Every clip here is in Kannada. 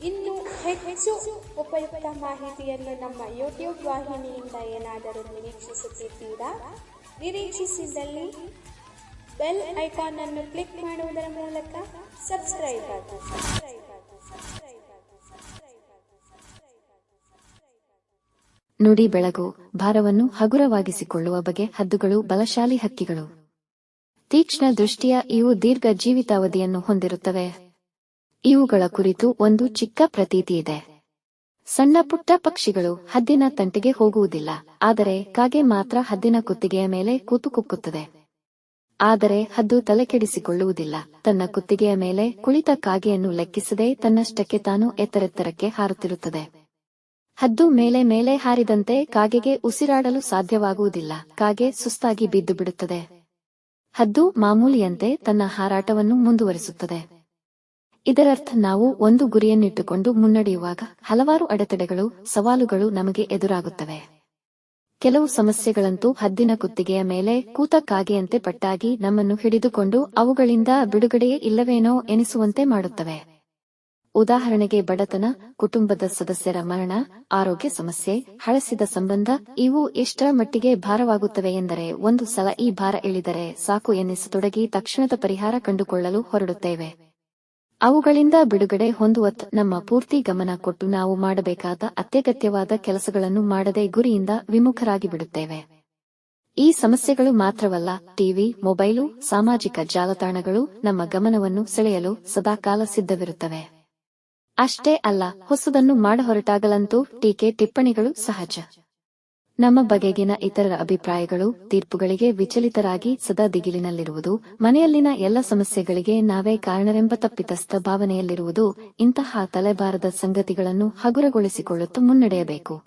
ಇನ್ನು ಹೆಚ್ಚು ಉಪಯುಕ್ತ ಮಾಹಿತಿಯನ್ನು ನಮ್ಮ ಯೂಟ್ಯೂಬ್ ವಾಹಿನಿಯಿಂದ ಏನಾದರೂ ನಿರೀಕ್ಷಿಸುತ್ತಿದ್ದೀರಾ? ನಿರೀಕ್ಷಿಸಿದಲ್ಲಿ ಬೆಲ್ ಐಕಾನ್ ಅನ್ನು ಕ್ಲಿಕ್ ಮಾಡುವುದರ ಮೂಲಕ ಸಬ್ಸ್ಕ್ರೈಬ್ ಆಗಿ. ನುಡಿ ಬೆಳಗು ಭಾರವನ್ನು ಹಗುರವಾಗಿಸಿಕೊಳ್ಳುವ ಬಗೆ ಹದ್ದುಗಳು ಬಲಶಾಲಿ ಹಕ್ಕಿಗಳು. ತೀಕ್ಷ್ಣ ದೃಷ್ಟಿಯ ಇವು ದೀರ್ಘ ಜೀವಿತಾವಧಿಯನ್ನು ಹೊಂದಿರುತ್ತವೆ. ಇವುಗಳ ಕುರಿತು ಒಂದು ಚಿಕ್ಕ ಪ್ರತೀತಿ ಇದೆ. ಸಣ್ಣ ಪುಟ್ಟ ಪಕ್ಷಿಗಳು ಹದ್ದಿನ ತಂಟೆಗೆ ಹೋಗುವುದಿಲ್ಲ, ಆದರೆ ಕಾಗೆ ಮಾತ್ರ ಹದ್ದಿನ ಕುತ್ತಿಗೆಯ ಮೇಲೆ ಕೂತು ಕುಕ್ಕುತ್ತದೆ. ಆದರೆ ಹದ್ದು ತಲೆಕೆಡಿಸಿಕೊಳ್ಳುವುದಿಲ್ಲ ತನ್ನ ಕುತ್ತಿಗೆಯ ಮೇಲೆ ಕುಳಿತ ಕಾಗೆಯನ್ನು ಲೆಕ್ಕಿಸದೆ ತನ್ನಷ್ಟಕ್ಕೆ ತಾನು ಎತ್ತರೆತ್ತರಕ್ಕೆ ಹಾರುತ್ತಿರುತ್ತದೆ. ಹದ್ದು ಮೇಲೆ ಮೇಲೆ ಹಾರಿದಂತೆ ಕಾಗೆಗೆ ಉಸಿರಾಡಲು ಸಾಧ್ಯವಾಗುವುದಿಲ್ಲ, ಕಾಗೆ ಸುಸ್ತಾಗಿ ಬಿದ್ದು ಬಿಡುತ್ತದೆ ಹದ್ದು ಮಾಮೂಲಿಯಂತೆ ತನ್ನ ಹಾರಾಟವನ್ನು ಮುಂದುವರಿಸುತ್ತದೆ. ಇದರರ್ಥ ನಾವು ಒಂದು ಗುರಿಯನ್ನಿಟ್ಟುಕೊಂಡು ಮುನ್ನಡೆಯುವಾಗ ಹಲವಾರು ಅಡೆತಡೆಗಳು, ಸವಾಲುಗಳು ನಮಗೆ ಎದುರಾಗುತ್ತವೆ. ಕೆಲವು ಸಮಸ್ಯೆಗಳಂತೂ ಹದ್ದಿನ ಕುತ್ತಿಗೆಯ ಮೇಲೆ ಕೂತ ಕಾಗೆಯಂತೆ ಪಟ್ಟಾಗಿ ನಮ್ಮನ್ನು ಹಿಡಿದುಕೊಂಡು ಅವುಗಳಿಂದ ಬಿಡುಗಡೆಯೇ ಇಲ್ಲವೇನೋ ಎನಿಸುವಂತೆ ಮಾಡುತ್ತವೆ. ಉದಾಹರಣೆಗೆ ಬಡತನ, ಕುಟುಂಬದ ಸದಸ್ಯರ ಮರಣ, ಆರೋಗ್ಯ ಸಮಸ್ಯೆ, ಹಳಸಿದ ಸಂಬಂಧ, ಇವು ಎಷ್ಟರ ಮಟ್ಟಿಗೆ ಭಾರವಾಗುತ್ತವೆ ಎಂದರೆ ಒಂದು ಸಲ ಈ ಭಾರ ಇಳಿದರೆ ಸಾಕು ಎನ್ನಿಸತೊಡಗಿ ತಕ್ಷಣದ ಪರಿಹಾರ ಕಂಡುಕೊಳ್ಳಲು ಹೊರಡುತ್ತೇವೆ. ಅವುಗಳಿಂದ ಬಿಡುಗಡೆ ಹೊಂದುವತ್ ನಮ್ಮ ಪೂರ್ತಿ ಗಮನ ಕೊಟ್ಟು ನಾವು ಮಾಡಬೇಕಾದ ಅತ್ಯಗತ್ಯವಾದ ಕೆಲಸಗಳನ್ನು ಮಾಡದೆ ಗುರಿಯಿಂದ ವಿಮುಖರಾಗಿ ಬಿಡುತ್ತೇವೆ. ಈ ಸಮಸ್ಯೆಗಳು ಮಾತ್ರವಲ್ಲ, ಟಿವಿ, ಮೊಬೈಲು, ಸಾಮಾಜಿಕ ಜಾಲತಾಣಗಳು ನಮ್ಮ ಗಮನವನ್ನು ಸೆಳೆಯಲು ಸದಾಕಾಲ ಸಿದ್ಧವಿರುತ್ತವೆ. ಅಷ್ಟೇ ಅಲ್ಲ, ಹೊಸದನ್ನು ಮಾಡಹೊರಟಾಗಲಂತೂ ಟೀಕೆ ಟಿಪ್ಪಣಿಗಳು ಸಹಜ. ನಮ್ಮ ಬಗೆಗಿನ ಇತರರ ಅಭಿಪ್ರಾಯಗಳು, ತೀರ್ಪುಗಳಿಗೆ ವಿಚಲಿತರಾಗಿ ಸದಾ ದಿಗಿಲಿನಲ್ಲಿರುವುದು, ಮನೆಯಲ್ಲಿನ ಎಲ್ಲ ಸಮಸ್ಯೆಗಳಿಗೆ ನಾವೇ ಕಾರಣರೆಂಬ ತಪ್ಪಿತಸ್ಥ ಭಾವನೆಯಲ್ಲಿರುವುದು, ಇಂತಹ ತಲೆಬಾರದ ಸಂಗತಿಗಳನ್ನು ಹಗುರಗೊಳಿಸಿಕೊಳ್ಳುತ್ತಾ ಮುನ್ನಡೆಯಬೇಕು.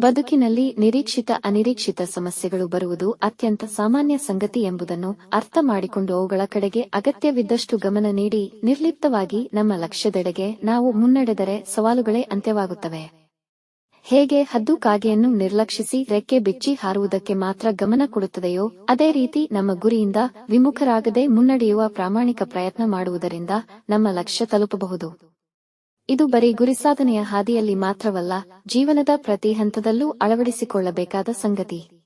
ಬದುಕಿನಲ್ಲಿ ನಿರೀಕ್ಷಿತ ಅನಿರೀಕ್ಷಿತ ಸಮಸ್ಯೆಗಳು ಬರುವುದು ಅತ್ಯಂತ ಸಾಮಾನ್ಯ ಸಂಗತಿ ಎಂಬುದನ್ನು ಅರ್ಥ ಮಾಡಿಕೊಂಡು ಅವುಗಳ ಕಡೆಗೆ ಅಗತ್ಯವಿದ್ದಷ್ಟು ಗಮನ ನೀಡಿ ನಿರ್ಲಿಪ್ತವಾಗಿ ನಮ್ಮ ಲಕ್ಷ್ಯದೆಡೆಗೆ ನಾವು ಮುನ್ನಡೆದರೆ ಸವಾಲುಗಳೇ ಅಂತ್ಯವಾಗುತ್ತವೆ. ಹೇಗೆ ಹದ್ದು ಕಾಗೆಯನ್ನು ನಿರ್ಲಕ್ಷಿಸಿ ರೆಕ್ಕೆ ಬಿಚ್ಚಿ ಹಾರುವುದಕ್ಕೆ ಮಾತ್ರ ಗಮನ ಕೊಡುತ್ತದೆಯೋ, ಅದೇ ರೀತಿ ನಮ್ಮ ಗುರಿಯಿಂದ ವಿಮುಖರಾಗದೆ ಮುನ್ನಡೆಯುವ ಪ್ರಾಮಾಣಿಕ ಪ್ರಯತ್ನ ಮಾಡುವುದರಿಂದ ನಮ್ಮ ಲಕ್ಷ್ಯ ತಲುಪಬಹುದು. ಇದು ಬರೀ ಗುರಿ ಸಾಧನೆಯ ಹಾದಿಯಲ್ಲಿ ಮಾತ್ರವಲ್ಲ, ಜೀವನದ ಪ್ರತಿ ಹಂತದಲ್ಲೂ ಅಳವಡಿಸಿಕೊಳ್ಳಬೇಕಾದ ಸಂಗತಿ.